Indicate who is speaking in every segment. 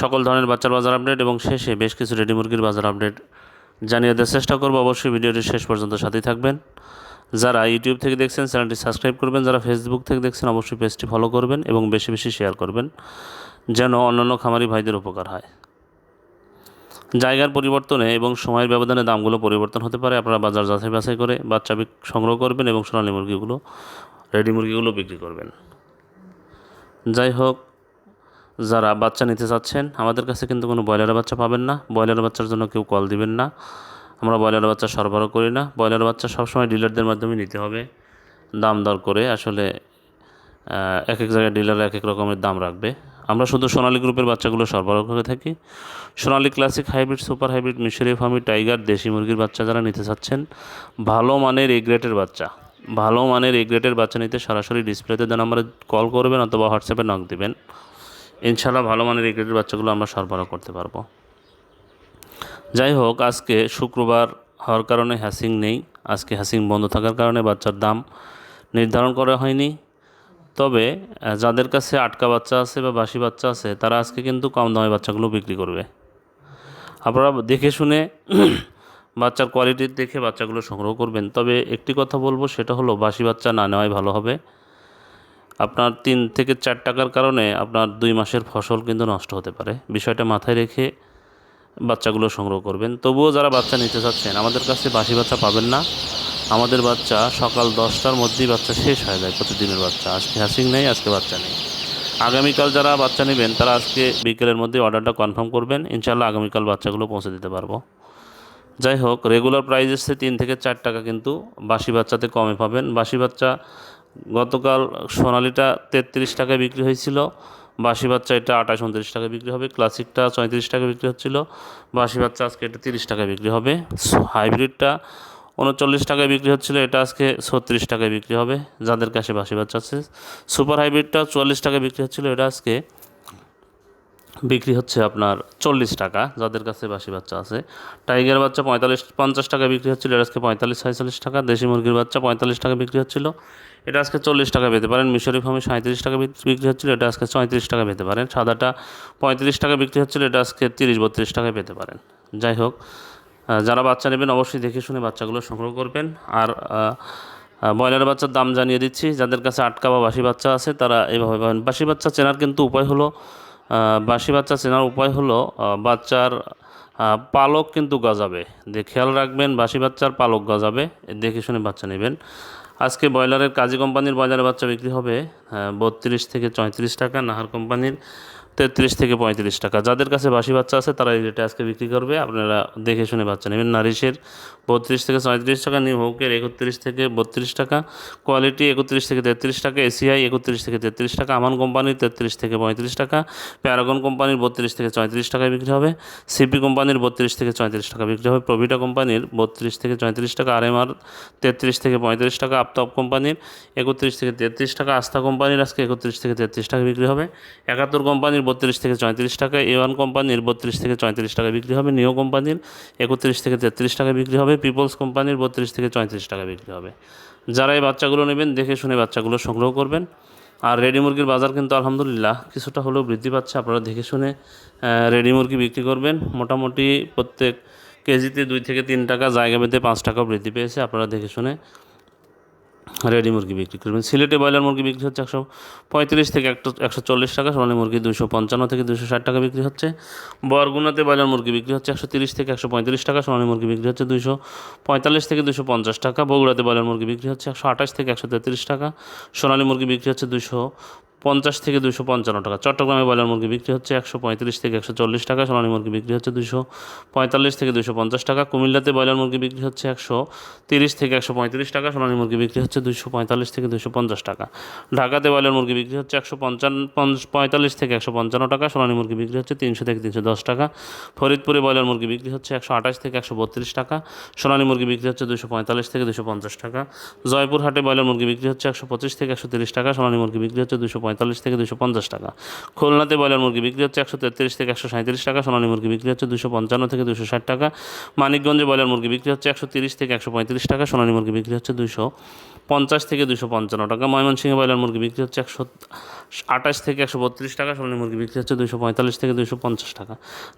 Speaker 1: সকল ধরনের বাচ্চার বাজার আপডেট এবং শেষে বেশ কিছু রেডি মুরগির বাজার আপডেট জানিয়ে দেওয়ার চেষ্টা করব। অবশ্যই ভিডিওটি শেষ পর্যন্ত সাথেই থাকবেন। যারা ইউটিউব থেকে দেখছেন, চ্যানেলটি সাবস্ক্রাইব করবেন। যারা ফেসবুক থেকে দেখছেন, অবশ্যই পেজটি ফলো করবেন এবং বেশি বেশি শেয়ার করবেন, যেন অন্যান্য খামারি ভাইদের উপকার হয়। জায়গার পরিবর্তনে এবং সময়ের ব্যবধানে দামগুলো পরিবর্তন হতে পারে। আপনারা বাজার যাচাই বাছাই করে বাচ্চা সংগ্রহ করবেন এবং সোনালী মুরগিগুলো, রেডি মুরগিগুলো বিক্রি করবেন। যাই হোক যারা বাচ্চা নিতে চাচ্ছেন, আমাদের কাছে কিন্তু কোনো ব্রয়লারের বাচ্চা পাবেন না। ব্রয়লার বাচ্চার জন্য কেউ কল দিবেন না। আমরা ব্রয়লারের বাচ্চা সরবরাহ করি না। ব্রয়লার বাচ্চা সবসময় ডিলারদের মাধ্যমে নিতে হবে। দাম দর করে আসলে এক এক জায়গায় ডিলার এক এক রকমের দাম রাখবে। আমরা শুধু সোনালী গ্রুপের বাচ্চাগুলো সরবরাহ করে থাকি। Sonali classic hybrid, super hybrid মিশরি ফার্মি, টাইগার, দেশি মুরগির বাচ্চা যারা নিতে চাচ্ছেন, ভালো মানের এ গ্রেটের বাচ্চা, ভালো মানের এ গ্রেটের বাচ্চা নিতে সরাসরি ডিসপ্লেতে দেন আমরা কল করবেন অথবা হোয়াটসঅ্যাপে নক দিবেন। ইনশাল্লাহ ভালো মানের এই বাচ্চাগুলো আমরা সরবরাহ করতে পারব। যাই হোক আজকে শুক্রবার হওয়ার কারণে হ্যাসিং নেই। আজকে হ্যাসিং বন্ধ থাকার কারণে বাচ্চার দাম নির্ধারণ করা হয়নি। তবে যাদের কাছে আটকা বাচ্চা আছে বা বাসি বাচ্চা আছে, তারা আজকে কিন্তু কম দামে বাচ্চাগুলো বিক্রি করবে। আপনারা দেখে শুনে বাচ্চার কোয়ালিটি দেখে বাচ্চাগুলো সংগ্রহ করবেন। তবে একটি কথা বলব, সেটা হলো বাসি বাচ্চা না নেওয়াই ভালো হবে। আপনার তিন থেকে চার টাকার কারণে আপনার দুই মাসের ফসল কিন্তু নষ্ট হতে পারে। বিষয়টা মাথায় রেখে বাচ্চাগুলো সংগ্রহ করবেন। তবুও যারা বাচ্চা নিতে চাচ্ছেন, আমাদের কাছে বাসি বাচ্চা পাবেন না। আমাদের বাচ্চা সকাল দশটার মধ্যেই বাচ্চা শেষ হয়ে যায়, প্রতিদিনের বাচ্চা। আজকে হ্যাসিং নেই, আজকে বাচ্চা নেই। আগামীকাল যারা বাচ্চা নেবেন, তারা আজকে বিকেলের মধ্যে অর্ডারটা কনফার্ম করবেন। ইনশাল্লাহ আগামীকাল বাচ্চাগুলো পৌঁছে দিতে পারব। যাই হোক, রেগুলার প্রাইস এসছে তিন থেকে চার টাকা কিন্তু বাসি বাচ্চাতে কমে পাবেন। বাসি বাচ্চা গতকাল সোনালিটা তেত্রিশ টাকায় বিক্রি হয়েছিল বাসি বাচ্চা এটা আঠাশ উনত্রিশ টাকায় বিক্রি হবে, ক্লাসিকটা চৌত্রিশ টাকায় বিক্রি হচ্ছিল বাসি বাচ্চা আজকে এটা তিরিশ টাকায় বিক্রি হবে, হাইব্রিডটা উনচল্লিশ টাকায় বিক্রি হচ্ছিল, এটা আজকে ছত্রিশ টাকায় বিক্রি হবে, যাদের কাছে বাসি বাচ্চা আছে, সুপার হাইব্রিডটা চুয়াল্লিশ টাকায় বিক্রি হচ্ছিল, এটা আজকে বিক্রি হচ্ছে আপনার চল্লিশ টাকা যাদের কাছে বাসি বাচ্চা আছে। টাইগার বাচ্চা পঁয়তাল্লিশ পঞ্চাশ টাকা বিক্রি হচ্ছিল এটা আজকে পঁয়তাল্লিশ ছয়চল্লিশ টাকা। দেশি মুরগির বাচ্চা পঁয়তাল্লিশ টাকা বিক্রি হচ্ছিল এটা আজকে চল্লিশ টাকা পেতে পারেন। মিশরি ফার্মে সাঁত্রিশ টাকা বিক্রি হচ্ছিল এটা আজকে চৌত্রিশ টাকা পেতে পারেন। সাদাটা পঁয়ত্রিশ টাকা বিক্রি হচ্ছিল এটা আজকে তিরিশ বত্রিশ টাকায় পেতে পারেন। যাই হোক যারা বাচ্চা নেবেন অবশ্যই দেখে শুনে বাচ্চাগুলো সংগ্রহ করবেন। আর আহ, বাচ্চার দাম জানিয়ে দিচ্ছি যাদের কাছে আটকা বা বাসি বাচ্চা আছে তারা এইভাবে বাসি বাচ্চা চেনার কিন্তু উপায় হলো বাসি বাচ্চা চেনার উপায় হলো বাচ্চার পালক কিন্তু গজাবে। দিয়ে খেয়াল রাখবেন বাসি বাচ্চার পালক গজাবে। দেখে শুনে বাচ্চা নেবেন। আজকে ব্রয়লারের কাজী কোম্পানির ব্রয়লারের বাচ্চা বিক্রি হবে বত্রিশ থেকে চঁয়ত্রিশ টাকা। নাহার কোম্পানির তেত্রিশ থেকে পঁয়ত্রিশ টাকা। যাদের কাছে বাসি বাচ্চা আছে, তারা এই রেটে আজকে বিক্রি করবে। আপনারা দেখে শুনে বাচ্চা নেবেন। নারিশের বত্রিশ থেকে চৌত্রিশ টাকা, নিউ হোকের একত্রিশ থেকে বত্রিশ টাকা, কোয়ালিটি একত্রিশ থেকে তেত্রিশ টাকা, এসিআই একত্রিশ থেকে তেত্রিশ টাকা, আমান কোম্পানির তেত্রিশ থেকে পঁয়ত্রিশ টাকা, প্যারাগন কোম্পানির বত্রিশ থেকে চৌত্রিশ টাকায় বিক্রি হবে, সিপি কোম্পানির বত্রিশ থেকে চৌত্রিশ টাকা বিক্রি হবে, প্রভিটা কোম্পানির বত্রিশ থেকে চৌত্রিশ টাকা আর এমআর তেত্রিশ থেকে পঁয়ত্রিশ টাকা আফতাব কোম্পানির একত্রিশ থেকে তেত্রিশ টাকা, আস্থা কোম্পানির আজকে একত্রিশ থেকে তেত্রিশ টাকা বিক্রি হবে, একাত্তর কোম্পানির বত্রিশ থেকে চৌত্রিশ টাকা এ ওয়ান কোম্পানির বত্রিশ থেকে চৌত্রিশ টাকা বিক্রি হবে নিও কোম্পানির একত্রিশ থেকে তেত্রিশ টাকা বিক্রি হবে পিপলস কোম্পানির বত্রিশ থেকে চৌত্রিশ টাকা বিক্রি হবে। যারা এই বাচ্চাগুলো নেবেন, দেখে শুনে বাচ্চাগুলো সংগ্রহ করবেন। আর রেডি মুরগির বাজার কিন্তু আলহামদুলিল্লাহ কিছুটা হলেও বৃদ্ধি পাচ্ছে, আপনারা দেখে শুনে রেডি মুরগি বিক্রি করবেন। মোটামুটি প্রত্যেক কেজিতে দুই থেকে তিন টাকা জায়গা বেঁধে পাঁচ টাকা বৃদ্ধি পেয়েছে, আপনারা দেখে শুনে রেডি মুরগি বিক্রি করবেন সিলেটে ব্রয়লার মুরগি বিক্রি হচ্ছে একশো পঁয়ত্রিশ থেকে একশো একশো চল্লিশ টাকা, সোনালি মুরগি দুশো পঞ্চান্ন থেকে দুশো ষাট টাকা বিক্রি হচ্ছে। বরগুনাতে ব্রয়লার মুরগি বিক্রি হচ্ছে একশো তিরিশ থেকে একশো পঁয়ত্রিশ টাকা, সোনালী মুরগি বিক্রি হচ্ছে দুশো পঁয়তাল্লিশ থেকে দুশো পঞ্চাশ টাকা। বগুড়াতে ব্রয়লার মুরগি বিক্রি হচ্ছে একশো আঠাশ থেকে একশো তেত্রিশ টাকা, সোনালী মুরগি বিক্রি হচ্ছে দুশো পঞ্চাশ থেকে দুশো পঞ্চান্ন টাকা চট্টগ্রামে ব্রয়লার মুরগি বিক্রি হচ্ছে একশো পঁয়ত্রিশ থেকে একশো চল্লিশ টাকা সোনালী মুরগি বিক্রি হচ্ছে দুশো পঁয়তাল্লিশ থেকে দুশো পঞ্চাশ টাকা কুমিল্লাতে ব্রয়লার মুরগি বিক্রি হচ্ছে একশো তিরিশ থেকে একশো পঁয়ত্রিশ টাকা সোনালী মুরগি বিক্রি হচ্ছে দুশো পঁয়তাল্লিশ থেকে দুশো পঞ্চাশ টাকা ঢাকাতে ব্রয়লার মুরগি বিক্রি হচ্ছে একশো পঞ্চান্ন পঁয়তাল্লিশ থেকে একশো পঞ্চান্ন টাকা সোনালী মুরগি বিক্রি হচ্ছে তিনশো থেকে তিনশো দশ টাকা ফরিদপুরে ব্রয়লার মুরগি বিক্রি হচ্ছে একশো আঠাশ থেকে একশো বত্রিশ টাকা সোনালী মুরগি বিক্রি হচ্ছে দুশো পঁয়তাল্লিশ থেকে দুশো পঞ্চাশ টাকা জয়পুরহাটে ব্রয়লার মুরগি বিক্রি হচ্ছে একশো পঁচিশ থেকে একশো তিরিশ টাকা সোনালী মুরগি বিক্রি হচ্ছে দুশো পঁয়তাল্লিশ থেকে দুশো পঞ্চাশ টাকা। খুলনাতে ব্রয়লার মুরগি বিক্রি হচ্ছে একশো তেত্রিশ থেকে একশো সাঁত্রিশ টাকা, সোনালী মুরগি বিক্রি হচ্ছে দুশো পঞ্চান্ন থেকে দুশো ষাট টাকা। মানিকগঞ্জে ব্রয়লার মুরগি বিক্রি হচ্ছে একশো তিরিশ থেকে একশো পঁয়ত্রিশ টাকা, সোনালী মুরগি বিক্রি হচ্ছে দুশো পঞ্চাশ থেকে দুশো পঞ্চান্ন টাকা। ময়মনসিংহে ব্রয়লার মুরগি বিক্রি হচ্ছে একশো আঠাশ থেকে একশো বত্রিশ টাকা সোনালী মুরগি বিক্রি হচ্ছে দুশো পঁয়তাল্লিশ থেকে দুশো পঞ্চাশ টাকা।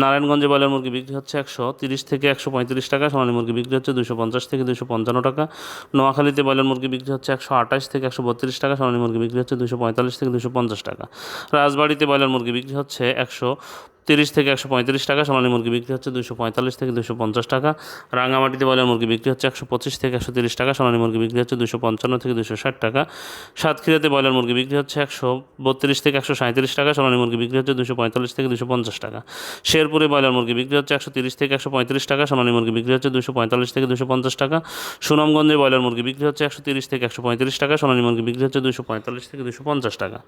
Speaker 1: নারায়ণগঞ্জে ব্রয়লার মুরগি বিক্রি হচ্ছে একশো তিরিশ থেকে একশো পঁয়ত্রিশ টাকা সোনালী মুরগি বিক্রি হচ্ছে দুশো পঞ্চাশ থেকে দুশো পঞ্চান্ন টাকা। নোয়াখালীতে ব্রয়লার মুরগি বিক্রি হচ্ছে একশো আঠাশ থেকে একশো বত্রিশ টাকা সোনালী মুরগি বিক্রি হচ্ছে দুশো পঁয়তাল্লিশ থেকে দুশো পঞ্চাশ টাকা। রাজবাড়িতে ব্রয়লার মুরগি বিক্রি হচ্ছে একশো তিরিশ থেকে একশো পঁয়ত্রিশ টাকা সোনালী মুরগি বিক্রি হচ্ছে দুশো পঁয়তাল্লিশ থেকে দুশো পঞ্চাশ টাকা রাঙামাটিতে ব্রয়লার মুরগি বিক্রি হচ্ছে একশো পঁচিশ থেকে একশো তিরিশ টাকা সোনালী মুরগি বিক্রি হচ্ছে দুশো পঞ্চান্ন থেকে দুশো ষাট টাকা সাতক্ষীরাতে ব্রয়লার মুরগি বিক্রি হচ্ছে একশো বত্রিশ থেকে একশো সাঁত্রিশ টাকা সোনালী মুরগি বিক্রি হচ্ছে দুশো পঁয়তাল্লিশ থেকে দুশো পঞ্চাশ টাকা শেরপুরে ব্রয়লার মুরগি বিক্রি হচ্ছে একশো তিরিশ থেকে একশো পঁয়ত্রিশ টাকা সোনালী মুরগি বিক্রি হচ্ছে দুশো পঁয়তাল্লিশ থেকে দুশো পঞ্চাশ টাকা সুনামগঞ্জে ব্রয়লার মুরগি বিক্রি হচ্ছে একশো তিরিশ থেকে একশো পঁয়ত্রিশ টাকা সোনালী মুরগি বিক্রি হচ্ছে দুশো পঁয়তাল্লিশ থেকে দুশো পঞ্চাশ টাকা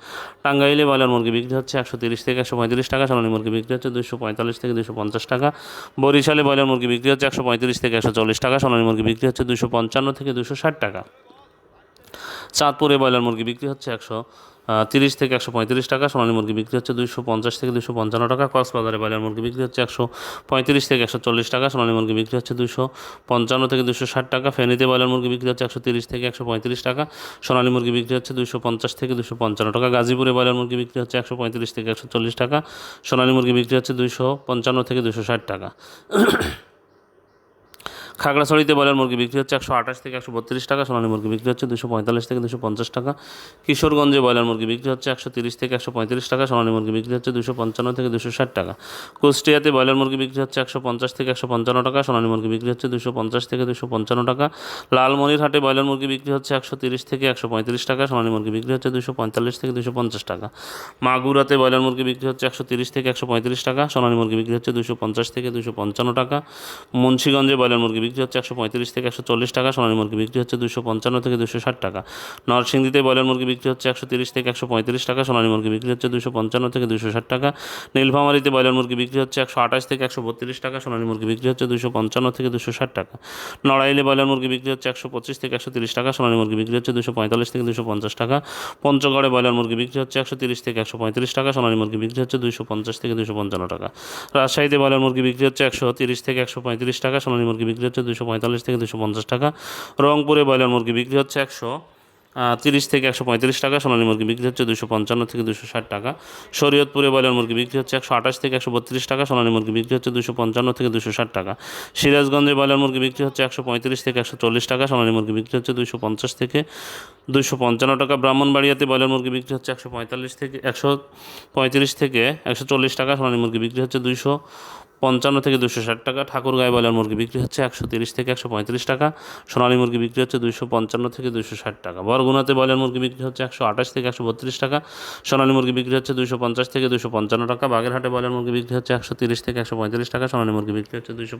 Speaker 1: টাঙ্গাইলে ব্রয়লার মুরগি বিক্রি হচ্ছে একশো তিরিশ থেকে একশো পঁয়ত্রিশ টাকা সোনালী মুরগি বিক্রি হচ্ছে দুশো পঁয়তাল্লিশ থেকে দুশো পঞ্চাশ টাকা। বরিশালে ব্রয়লার মুরগি বিক্রি হচ্ছে একশো পঁয়ত্রিশ থেকে একশো চল্লিশ টাকা। সোনালী মুরগি বিক্রি হচ্ছে দুশো পঞ্চান্ন থেকে দুশো ষাট টাকা। চাঁদপুরে ব্রয়লার মুরগি বিক্রি হচ্ছে একশো তিরিশ থেকে একশো পঁয়ত্রিশ টাকা, সোনালী মুরগি বিক্রি হচ্ছে দুশো পঞ্চাশ থেকে দুশো পঞ্চান্ন টাকা, কক্সবাজারে ব্রয়লার মুরগি বিক্রি হচ্ছে একশো পঁয়ত্রিশ থেকে একশো চল্লিশ টাকা, সোনালী মুরগি বিক্রি হচ্ছে দুশো পঞ্চান্ন থেকে দুশো ষাট টাকা, ফেনীতে ব্রয়লার মুরগি বিক্রি হচ্ছে একশো তিরিশ থেকে একশো পঁয়ত্রিশ টাকা, সোনালী মুরগি বিক্রি হচ্ছে দুশো পঞ্চাশ থেকে দুশো পঞ্চান্ন টাকা, গাজীপুরে ব্রয়লার মুরগি বিক্রি হচ্ছে একশো পঁয়ত্রিশ থেকে একশো চল্লিশ টাকা, সোনালী মুরগি বিক্রি হচ্ছে দুশো পঞ্চান্ন থেকে দুশো ষাট টাকা। খাগড়াছড়িতে ব্রয়লার মুরগি বিক্রি হচ্ছে একশো আঠাশ থেকে একশো বত্রিশ টাকা সোনালী মুরগি বিক্রি হচ্ছে দুশো পঁয়তাল্লিশ থেকে দুশো পঞ্চাশ টাকা কিশোরগঞ্জে ব্রয়লার মুরগি বিক্রি হচ্ছে একশো তিরিশ থেকে একশো পঁয়ত্রিশ টাকা সোনালী মুরগি বিক্রি হচ্ছে দুশো পঞ্চান্ন থেকে দুশো ষাট টাকা কুষ্টিয়াতে ব্রয়লার মুরগি বিক্রি হচ্ছে একশো পঞ্চাশ থেকে একশো পঞ্চান্ন টাকা সোনালী মুরগি বিক্রি হচ্ছে দুশো পঞ্চাশ থেকে দুশো পঞ্চান্ন টাকা লালমনিরহাটে ব্রয়লার মুরগি বিক্রি হচ্ছে একশো তিরিশ থেকে একশো পঁয়ত্রিশ টাকা সোনালী মুরগি বিক্রি হচ্ছে দুশো পঁয়তাল্লিশ থেকে দুশো পঞ্চাশ টাকা মাগুরাতে ব্রয়লার মুরগি বিক্রি হচ্ছে একশো তিরিশ থেকে একশো পঁয়ত্রিশ টাকা সোনালী মুরগি বিক্রি হচ্ছে দুশো পঞ্চাশ থেকে দুশো পঞ্চান্ন টাকা মুন্সিগঞ্জে ব্রয়লার মুরগি বিক্রি হচ্ছে একশো পঁয়ত্রিশ থেকে একশো চল্লিশ টাকা সোনালী মুরগি বিক্রি হচ্ছে দুশো পঞ্চান্ন থেকে দুশো ষাট টাকা নরসিংদীতে ব্রয়লার মুরগি বিক্রি হচ্ছে একশো তিরিশ থেকে একশো পঁয়ত্রিশ টাকা সোনালী মুরগি বিক্রি হচ্ছে দুশো পঞ্চান্ন থেকে দুশো ষাট টাকা নীলফামারিতে ব্রয়লার মুরগি বিক্রি হচ্ছে একশো আঠাশ থেকে একশো বত্রিশ টাকা সোনালী মুরগি বিক্রি হচ্ছে দুশো পঞ্চান্ন থেকে দুশো ষাট টাকা নড়াইলে ব্রয়লার মুরগি বিক্রি হচ্ছে একশো পঁচিশ থেকে একশো তিরিশ টাকা সোনালী মুরগি বিক্রি হচ্ছে দুশো পঁয়তাল্লিশ থেকে দুশো পঞ্চাশ টাকা পঞ্চগড়ে ব্রয়লার মুরগি বিক্রি হচ্ছে একশো তিরিশ থেকে একশো পঁয়ত্রিশ টাকা সোনালী মুরগি বিক্রি হচ্ছে দুশো পঞ্চাশ থেকে দুশো পঞ্চান্ন টাকা রাজশাহীতে ব্রয়লার মুরগি বিক্রি হচ্ছে একশো তিরিশ থেকে একশো পঁয়ত্রিশ টাকা সোনালী মুরগি বিক্রি হচ্ছে দুশো পঁয়তাল্লিশ থেকে দুশো পঞ্চাশ টাকা। রংপুরে ব্রয়লার মুরগি বিক্রি হচ্ছে একশো তিরিশ থেকে একশো পঁয়ত্রিশ টাকা, সোনালী মুরগি বিক্রি হচ্ছে দুশো পঞ্চান্ন থেকে দুশো ষাট টাকা। শরীয়তপুরে ব্রয়লার মুরগি বিক্রি হচ্ছে একশো আঠাশ থেকে একশো বত্রিশ টাকা, সোনালী মুরগি বিক্রি হচ্ছে দুশো পঞ্চান্ন থেকে দুশো ষাট টাকা। সিরাজগঞ্জে ব্রয়লার মুরগি বিক্রি হচ্ছে একশো পঁয়ত্রিশ থেকে একশো চল্লিশ টাকা, সোনালী মুরগি বিক্রি হচ্ছে দুশো পঞ্চাশ থেকে দুশো পঞ্চান্ন টাকা। ব্রাহ্মণবাড়িয়াতে ব্রয়লার মুরগি বিক্রি হচ্ছে একশো পঁয়তাল্লিশ থেকে একশো পঁয়ত্রিশ থেকে একশো চল্লিশ টাকা, সোনালী মুরগি বিক্রি হচ্ছে দুশো পঞ্চান্ন থেকে দুশো ষাট টাকা। ঠাকুরগাঁয় বয়লার মুরগি বিক্রি হচ্ছে একশো তিরিশ থেকে একশো পঁয়ত্রিশ টাকা। সোনালী মুরগি বিক্রি হচ্ছে দুশো পঞ্চান্ন থেকে দুশো ষাট টাকা। বরগুনাতে বয়লার মুরগি বিক্রি হচ্ছে একশো আঠাশ থেকে একশো বত্রিশ টাকা। সোনালী মুরগি বিক্রি হচ্ছে দুশো পঞ্চাশ থেকে দুশো পঞ্চান্ন টাকা। বাগেরহাটে বয়লার মুরগি বিক্রি হচ্ছে একশো তিরিশ থেকে একশো পঁয়ত্রিশ টাকা। সোনালী মুরগি বিক্রি হচ্ছে দুশো